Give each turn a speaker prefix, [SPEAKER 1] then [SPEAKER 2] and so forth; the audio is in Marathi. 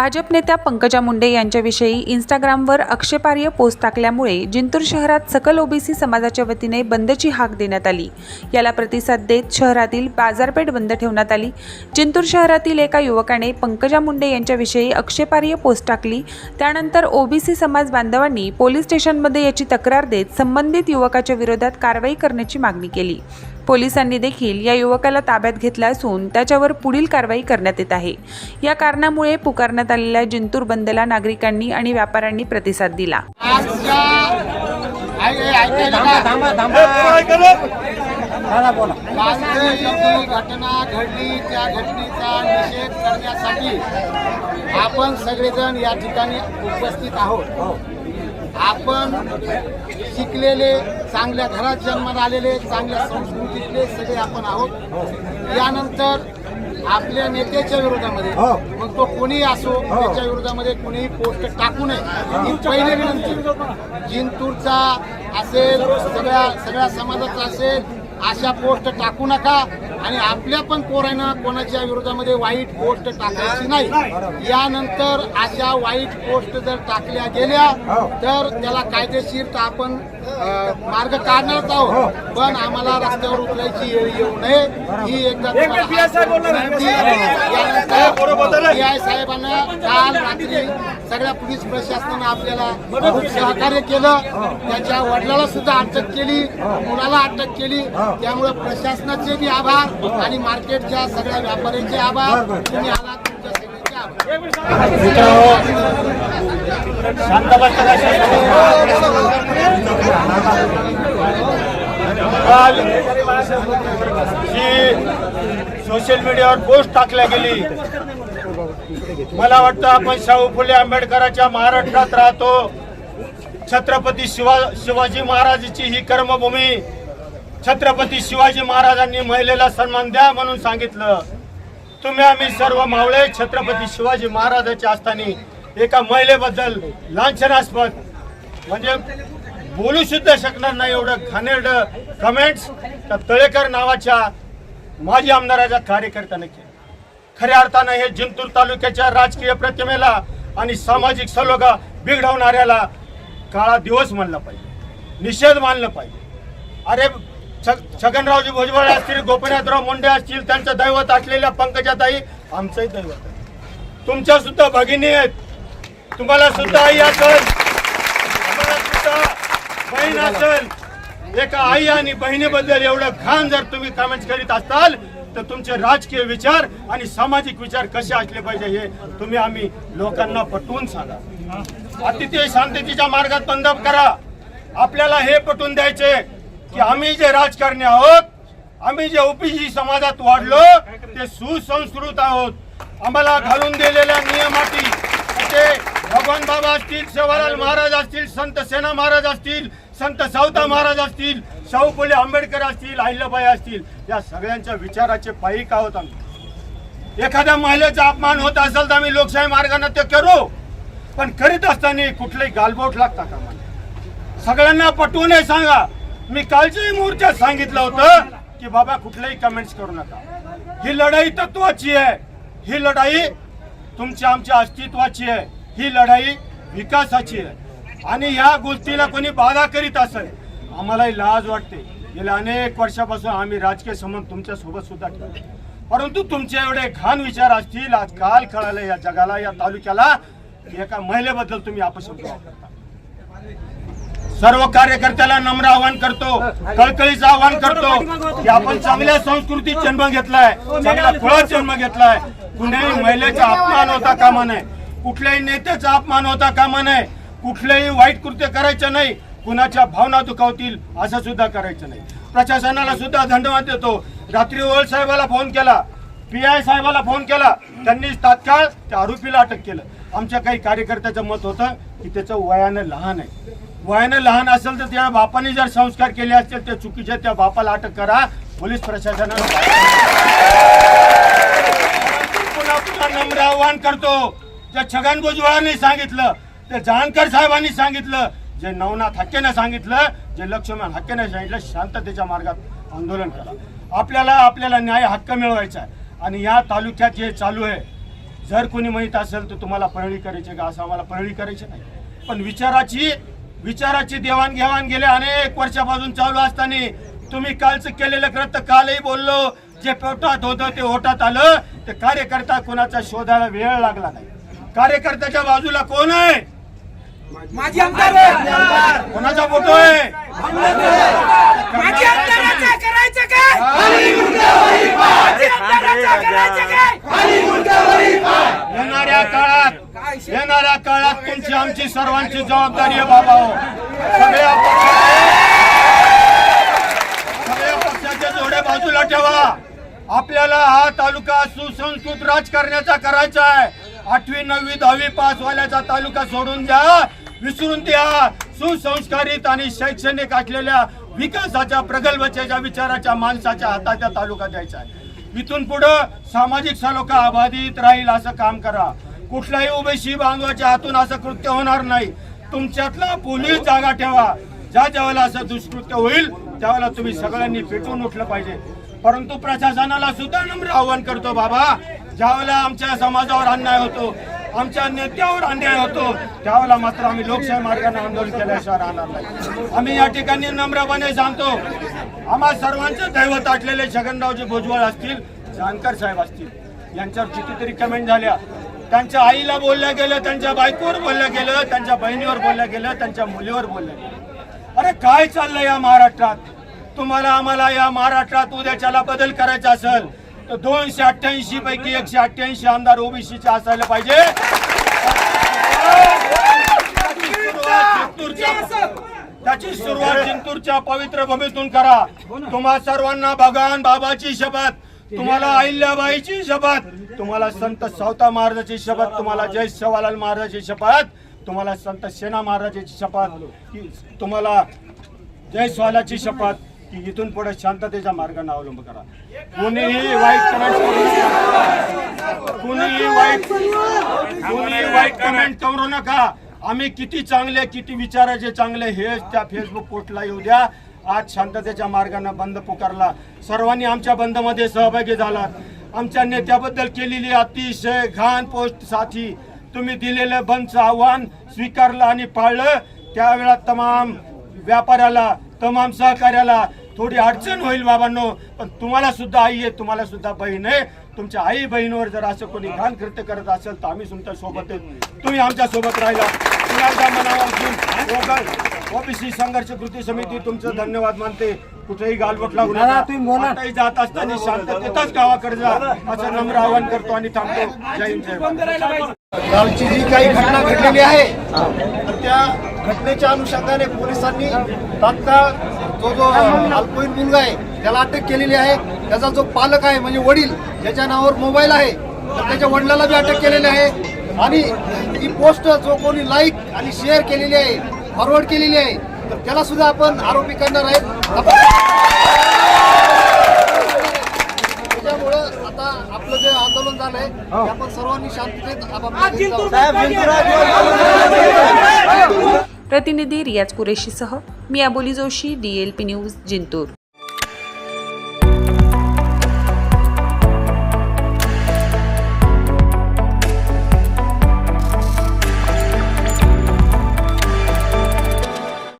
[SPEAKER 1] भाजप नेत्या पंकजा मुंडे यांच्याविषयी इंस्टाग्रामवर आक्षेपार्ह पोस्ट टाकल्यामुळे जिंतूर शहरात सकल ओबीसी समाजाच्या वतीने बंदची हाक देण्यात आली. याला प्रतिसाद देत शहरातील बाजारपेठ बंद ठेवण्यात आली. जिंतूर शहरातील एका युवकाने पंकजा मुंडे यांच्याविषयी आक्षेपार्ह पोस्ट टाकली. त्यानंतर ओबीसी समाज बांधवांनी पोलीस स्टेशनमध्ये याची तक्रार देत संबंधित युवकाच्या विरोधात कारवाई करण्याची मागणी केली. पोलिसांनी देखील या युवकाला ताब्यात घेतलं असून त्याच्यावर पुढील कारवाई करण्यात येत आहे. या कारणामुळे पुकारण्यात आलेल्या जिंतूर बंदला नागरिकांनी आणि व्यापाऱ्यांनी प्रतिसाद दिला.
[SPEAKER 2] घटना घडली त्या घटनेचा निषेध करण्यासाठी आपण सगळेजण या ठिकाणी उपस्थित आहोत. आपण शिकलेले चांगल्या घरात जन्माला आलेले चांगल्या संस्कृतीतले सगळे आपण आहोत. यानंतर आपल्या नेत्याच्या विरोधामध्ये
[SPEAKER 3] हो.
[SPEAKER 2] मग तो कोणी असो त्याच्या विरोधामध्ये कोणीही पोस्ट टाकू नये. ही पहिली विनंती. जिंतूरचा असेल सगळ्या सगळ्या समाजाचा असेल अशा पोस्ट टाकू नका. आणि आपल्या पण पोरांना कोणाच्या विरोधामध्ये वाईट पोस्ट टाकायची नाही. यानंतर अशा वाईट पोस्ट जर टाकल्या गेल्या तर त्याला कायदेशीर तर आपण मार्ग काढणारच आहोत. पण आम्हाला रस्त्यावर उतरायची वेळ येऊ नये. ही एकदा आय साहेबांना काल रात्री सगळ्या पोलीस प्रशासनानं आपल्याला खूप सहकार्य केलं. त्याच्या वडिलाला सुद्धा अटक केली. मुलाला अटक केली. त्यामुळे प्रशासनाचे बी आभार. आणि मार्केटच्या सगळ्या व्यापाऱ्यांचे आभार तुम्ही आलात तुमच्या सगळ्यांचे आभार.
[SPEAKER 3] शांत बसता काल जी सोशल मीडियावर पोस्ट टाकल्या गेली. मला वाटतं आपण शाहू फुले आंबेडकरांच्या महाराष्ट्रात राहतो. छत्रपती शिवा शिवाजी महाराजांची ही कर्मभूमी छत्रपती शिवाजी महाराजांनी महिलेला सन्मान द्या म्हणून सांगितलं. तुम्ही आम्ही सर्व मावळे छत्रपती शिवाजी महाराजांच्या असताना एका महिलेबद्दल लांछनास्पद म्हणजे बोलू सुद्धा शकणार नाही एवढं घाणेरड कमेंट्स त्या तळेकर नावाच्या माजी आमदाराच्या कार्यकर्त्याने केलं. खऱ्या अर्थानं हे जिंतूर तालुक्याच्या राजकीय प्रतिमेला आणि सामाजिक सलोगा बिघडवणाऱ्याला काळा दिवस मानला पाहिजे. निषेध मानलं पाहिजे. अरे छगनरावजी भुजबळ असतील गोपीनाथराव मुंडे असतील त्यांचं दैवत असलेल्या पंकजाताई आमचंही दैवत आहे. तुमच्या सुद्धा भगिनी आहेत. तुम्हाला सुद्धा आई असेल. तुम्हाला सुद्धा बहीण असेल. एका आई आणि बहिणीबद्दल एवढं घाण जर तुम्ही कमेंट करीत असाल तर तुमचे राजकीय विचार आणि सामाजिक विचार कसे असले पाहिजे हे तुम्ही आम्ही लोकांना पटवून सांगा. अतिथी शांततेच्या मार्गात बंद करा. आपल्याला हे पटवून द्यायचे. की आम्ही जे राजकारणी आहोत आम्ही जे ओबीसी समाजात वाढलो ते सुसंस्कृत आहोत. आम्हाला घालून दिलेल्या नियमाटी ते म्हणजे भगवान बाबा असतील सेवालाल महाराज असतील संत सेना महाराज असतील संत सावता महाराज असतील शाहू फुले आंबेडकर असतील अहिल्याबाई असतील या सगळ्यांच्या विचाराचे पायिक आहोत आम्ही. एखाद्या महिलेचा अपमान होत असेल तर आम्ही लोकशाही मार्गाने ते करू पण करीत असताना कुठलंही गालबोट लागता का मला सगळ्यांना पटवूनही सांगा मी कालच्याही मोर्चात सांगितलं होतं की बाबा कुठल्याही कमेंट्स करू नका. ही लढाई तत्वाची आहे. ही लढाई तुमच्या आमच्या अस्तित्वाची आहे. ही लढाई विकासाची आहे. आणि या गोष्टीला कोणी बाधा करीत असेल आम्हालाही लाज वाटते. गेल्या अनेक वर्षापासून आम्ही राजकीय संबंध तुमच्यासोबत सुद्धा ठेवतो. परंतु तुमचे एवढे घाण विचार असतील आज काल या जगाला या तालुक्याला एका महिलेबद्दल तुम्ही अपशब्द वापरता. सर्व कार्यकर्त्याला नम्र आवाहन करतो कळकळीचं आवाहन करतो की आपण चांगल्या संस्कृतीत जन्म घेतलाय चांगल्या कुळात जन्म घेतलाय. कुठल्याही महिलेचा अपमान होता कामा नये. कुठल्याही नेत्याचा अपमान होता कामा नये. कुठलेही वाईट कृत्य करायचं नाही. कुणाच्या भावना दुखावतील असं सुद्धा करायचं नाही. प्रशासनाला सुद्धा धन्यवाद देतो. रात्री ओळ साहेबाला फोन केला. पी आय साहेबाला फोन केला. त्यांनी तात्काळ त्या आरोपीला अटक केलं. आमच्या काही कार्यकर्त्याचं मत होतं की त्याचं वयानं लहान आहे. वयाने लहान असेल तर त्या बापाने जर संस्कार केले असतील त्या चुकीच्या त्या बापाला अटक करा. पोलीस प्रशासनानं पुन्हा पुन्हा नम्र आव्हान करतो. ज्या छगन भुजबळांनी सांगितलं ते जानकर साहेबांनी सांगितलं जे नवनाथ हक्केनं सांगितलं जे लक्ष्मण हक्केने सांगितलं शांततेच्या मार्गात आंदोलन करा. आपल्याला आपल्याला न्याय हक्क मिळवायचा आहे. आणि या तालुक्यात जे चालू आहे जर कोणी माहीत असेल तर तुम्हाला परळी करायची का? असं आम्हाला परळी करायची नाही. पण विचाराची विचाराची देवाणघेवाण गेल्या अनेक वर्षापासून चालू असताना तुम्ही कालचं केलेलं कृत्य कालही बोललो. जे पोटात होतं ते ओटात आलं. ते कार्यकर्ता कोणाचा शोधायला वेळ लागला नाही. कार्यकर्त्याच्या बाजूला कोण आहे?
[SPEAKER 4] माझी आमदार.
[SPEAKER 3] कोणाचा फोटो आहे? येणाऱ्या काळात येणाऱ्या काळात तुमची आमची सर्वांची जबाबदारी आहे बाबा हो. सगळ्या पक्षाचे सगळ्या पक्षाचे जोडे बाजूला ठेवा. आपल्याला हा तालुका सुसंस्कृत राजकारण्याचा करायचा आहे. आठवी नववी दहावी पास वाल्याचा तालुका सोडून द्या. विसरून द्या. सुसंस्कारित आणि शैक्षणिक असलेल्या विकासाच्या प्रगल्भतेच्या विचाराच्या माणसाच्या हाताच्या तालुका द्यायचा आहे. इथून पुढं सामाजिक सलोखा अबाधित राहील असं काम करा. कुठल्याही ओबीसी बांधवाच्या हातून असं कृत्य होणार नाही. तुमच्यातला पोलीस जागा ठेवा. ज्या ज्यावेळेला असं दुष्कृत्य होईल त्यावेळेला तुम्ही सगळ्यांनी पेटून उठलं पाहिजे. परंतु प्रशासनाला सुद्धा नम्र आव्हान करतो बाबा ज्यावेळेला आमच्या समाजावर अन्याय होतो आमच्या नेत्यावर अन्याय होतो त्यावेळेला मात्र आम्ही लोकशाही मार्गाने आंदोलन केल्याशिवाय राहणार नाही. आम्ही या ठिकाणी नम्रपणे सांगतो आम्हा सर्वांचं दैवत आटलेले छगनरावजी भुजबळ असतील जानकर साहेब असतील यांच्यावर कितीतरी कमेंट झाल्या. त्यांच्या आईला बोलल्या गेलं त्यांच्या बायकोवर बोललं गेलं त्यांच्या बहिणीवर बोललं गेलं त्यांच्या मुलीवर बोललं गेलं. अरे काय चाललंय या महाराष्ट्रात? तुम्हाला आम्हाला या महाराष्ट्रात उद्याच्याला बदल करायचा असेल तर दोनशे अठ्ठ्याऐंशी पैकी एकशे अठ्ठ्याऐंशी आमदार ओबीसीचे असायला पाहिजे. त्याची सुरुवात चिंतूरच्या त्याची सुरुवात जिंतूरच्या पवित्र भूमीतून करा. तुम्हा सर्वांना भगवान बाबाची शपथ. तुम्हाला अहिल्याबाईची शपथ तुम्हाला संत सावता महाराजाची शपथ तुम्हाला जय सेवालाल महाराजाची शपथ तुम्हाला संत सेना महाराजाची शपथ की तुम्हाला जय स्वालाची शपथ की इथून पुढे शांततेच्या मार्गाने अवलंब करा. कोणीही वाईट कमेंट करू कोणीही वाईट कोणीही वाईट कमेंट करू नका. आम्ही किती चांगले किती विचाराचे चांगले हे त्या फेसबुक पोस्टला येऊ द्या. आज शांततेच्या मार्गाने बंद पुकारला. सर्वांनी आमच्या बंदमध्ये सहभागी झालात. आमच्या नेत्याबद्दल केलेली अतिशय घाण पोस्ट साथी तुम्ही दिलेलं बंदचं आव्हान स्वीकारलं आणि पाळलं. त्यावेळा तमाम व्यापाऱ्याला तमाम सहकार्याला थोडी अडचण होईल बाबांनो पण तुम्हाला सुद्धा आई आहे तुम्हाला सुद्धा बहीण आहे. तुमच्या आई बहिणीवर जर असं कोणी घाण कृत्य करत असेल तर आम्ही तुमच्यासोबत तुम्ही आमच्यासोबत राहिला. मनावर ओबीसी संघर्ष कृती समिती तुमचं धन्यवाद मानते. कुठेही गालबोट लागू नका. कुठेही जात असताना शांततेतच गावाकडे जा. असं नम्र आवाहन करतो आणि थांबतो. जय हिंद जय भारत.
[SPEAKER 2] कालची जी काही घटना घडलेली आहे तर त्या घटनेच्या अनुषंगाने पोलिसांनी तात्काळ जो जो अल्पवयीन मुलगा आहे त्याला अटक केलेली आहे. त्याचा जो पालक आहे म्हणजे वडील ज्याच्या नावावर मोबाईल आहे तर त्याच्या वडिलाला बी अटक केलेली आहे. आणि ही पोस्ट जो कोणी लाईक आणि शेअर केलेली आहे फॉरवर्ड केलेली आहे. तर त्याला सुद्धा आपण आरोपी करणार आहेत. त्याच्यामुळं आता आपलं जे आंदोलन झालंय ते आपण सर्वांनी शांततेत.
[SPEAKER 1] प्रतिनिधी रियाज कुरेशीसह मी Aboli Joshi D L P news Jintur.